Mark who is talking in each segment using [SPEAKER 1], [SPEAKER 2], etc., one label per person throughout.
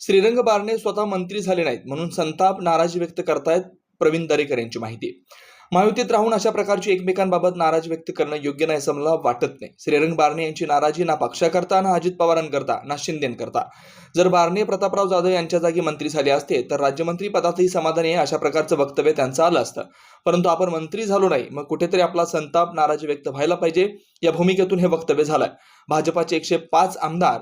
[SPEAKER 1] श्रीरंग बारणे स्वतः मंत्री झाले नाहीत म्हणून संताप नाराजी व्यक्त करतायत प्रवीण दरेकर यांची माहिती. महायुतीत राहून अशा प्रकारची एकमेकांबाबत नाराजी व्यक्त करणं योग्य नाही असं मला वाटत नाही. श्रीरंग बारणे यांची नाराजी ना पक्षाकरता ना अजित पवारांकरता ना शिंदेंकरता जर बारणे प्रतापराव जाधव यांच्या जागी मंत्री झाले असते तर राज्यमंत्री पदातही समाधानी आहे अशा प्रकारचं वक्तव्य त्यांचं आलं असतं. परंतु आपण मंत्री झालो नाही मग कुठेतरी आपला संताप नाराजी व्यक्त व्हायला पाहिजे या भूमिकेतून हे वक्तव्य झालंय. भाजपाचे एकशे पाच आमदार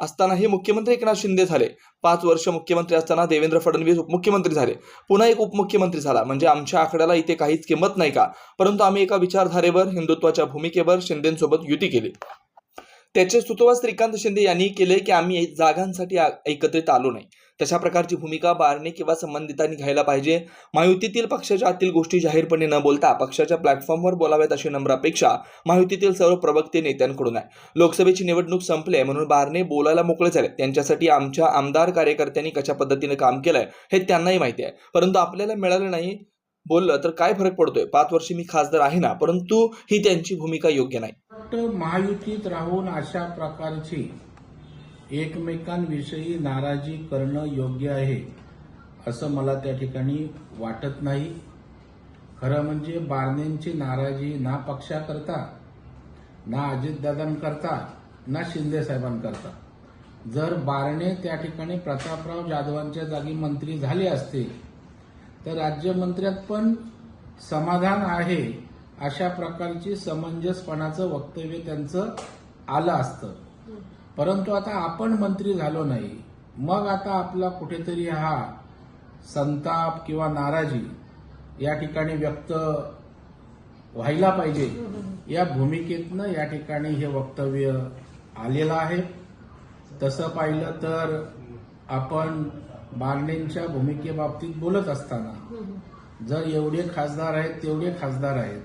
[SPEAKER 1] असतानाही मुख्यमंत्री एकनाथ शिंदे झाले. पाच वर्ष मुख्यमंत्री असताना देवेंद्र फडणवीस उपमुख्यमंत्री झाले. पुन्हा एक उपमुख्यमंत्री झाला. म्हणजे आमच्या आकड्याला इथे काहीच किंमत नाही का? परंतु आम्ही एका विचारधारेवर हिंदुत्वाच्या भूमिकेवर शिंदेसोबत युती केली. त्याचे सुतोवा श्रीकांत शिंदे यांनी केले की आम्ही जागांसाठी एकत्रित आलो नाही. तशा प्रकारची भूमिका बारणे किंवा संबंधितांनी घ्यायला पाहिजे. महायुतीतील पक्षाच्या आतील गोष्टी जाहीरपणे न बोलता पक्षाच्या प्लॅटफॉर्मवर बोलाव्यात अशी नम्र अपेक्षा महायुतीतील सर्व प्रवक्ते नेत्यांकडून आहे. लोकसभेची निवडणूक संपली म्हणून बारणे बोलायला मोकळे झाले. त्यांच्यासाठी आमच्या आमदार कार्यकर्त्यांनी कशा पद्धतीने काम केलंय हे त्यांनाही माहिती आहे. परंतु आपल्याला मिळालं नाही बोललं तर काय फरक पडतोय? पाच वर्षी मी खासदार आहे ना परंतु ही त्यांची भूमिका योग्य नाही.
[SPEAKER 2] वाटतं महायुतीत राहून अशा प्रकारची एकमेकांविषयी नाराजी करणं योग्य आहे असं मला त्या ठिकाणी वाटत नाही. खरं म्हणजे बारणेंची नाराजी ना पक्षाकरता ना अजितदादांकरता ना शिंदे साहेबांकरता. जर बारणे त्या ठिकाणी प्रतापराव जाधवांच्या जागी मंत्री झाले असते तर राज्यमंत्र्यात पण समाधान आहे अशा प्रकारची समंजसपणाचं वक्तव्य त्यांचं आलं असतं. परंतु आता आपण मंत्री झालो नाही. मग आता आपला कुठेतरी हा संताप किंवा नाराजी या ठिकाणी व्यक्त व्हायला पाहिजे. या भूमिकेतनं या ठिकाणी हे वक्तव्य आलेलं आहे. तसं पाहिलं तर आपण बारणेंच्या भूमिकेबाबतीत बोलत असताना जर एवढे खासदार आहेत तेवढे खासदार आहेत.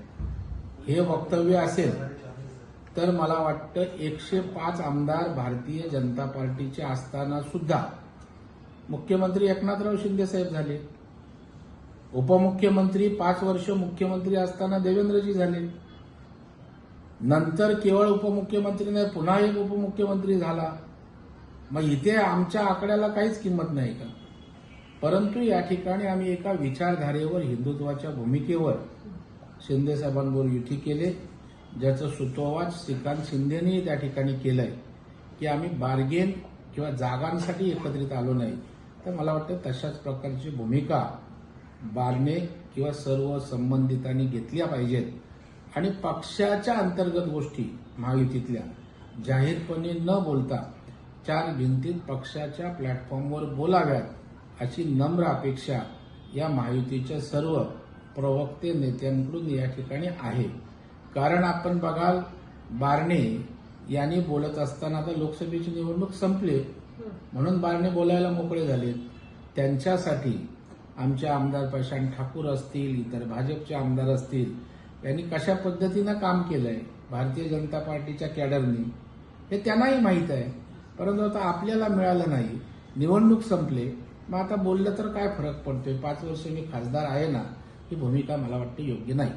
[SPEAKER 2] हे वक्तव्य असेल तर मला वाटतं एकशे पाच आमदार भारतीय जनता पार्टीचे असताना सुद्धा मुख्यमंत्री एकनाथराव शिंदे साहेब झाले. उपमुख्यमंत्री पाच वर्ष मुख्यमंत्री असताना देवेंद्रजी झाले. नंतर केवळ उपमुख्यमंत्री नाही पुन्हा एक उपमुख्यमंत्री झाला. मग इथे आमच्या आकड्याला काहीच किंमत नाही का? परंतु या ठिकाणी आम्ही एका विचारधारेवर हिंदुत्वाच्या भूमिकेवर शिंदे साहेबांबरोबर युती केले. ज्याचं सुतोवाच श्रीकांत शिंदेनी त्या ठिकाणी केलंय की आम्ही बार्गेन किंवा जागांसाठी एकत्रित आलो नाही. तर मला वाटतं तशाच प्रकारची भूमिका बारणे किंवा सर्व संबंधितांनी घेतल्या पाहिजेत. आणि पक्षाच्या अंतर्गत गोष्टी महायुतीतल्या जाहीरपणे न बोलता चार भिंतीत पक्षाच्या प्लॅटफॉर्मवर बोलाव्यात अशी नम्र अपेक्षा या महायुतीच्या सर्व प्रवक्ते नेत्यांकडून या ठिकाणी आहे. कारण आपण बघाल बारणे यांनी बोलत असताना आता लोकसभेची निवडणूक संपली. म्हणून बारणे बोलायला मोकळे झाले. त्यांच्यासाठी आमचे आमदार प्रशांत ठाकूर असतील इतर भाजपचे आमदार असतील यांनी कशा पद्धतीनं काम केलंय? भारतीय जनता पार्टीच्या कॅडरनी. हे त्यांनाही माहीत आहे. परंतु आता आपल्याला मिळालं नाही. निवडणूक संपले. मग आता बोललं तर काय फरक पडतोय? पाच वर्ष मी खासदार आहे ना. भूमिका मला वाटते योग्य नाही.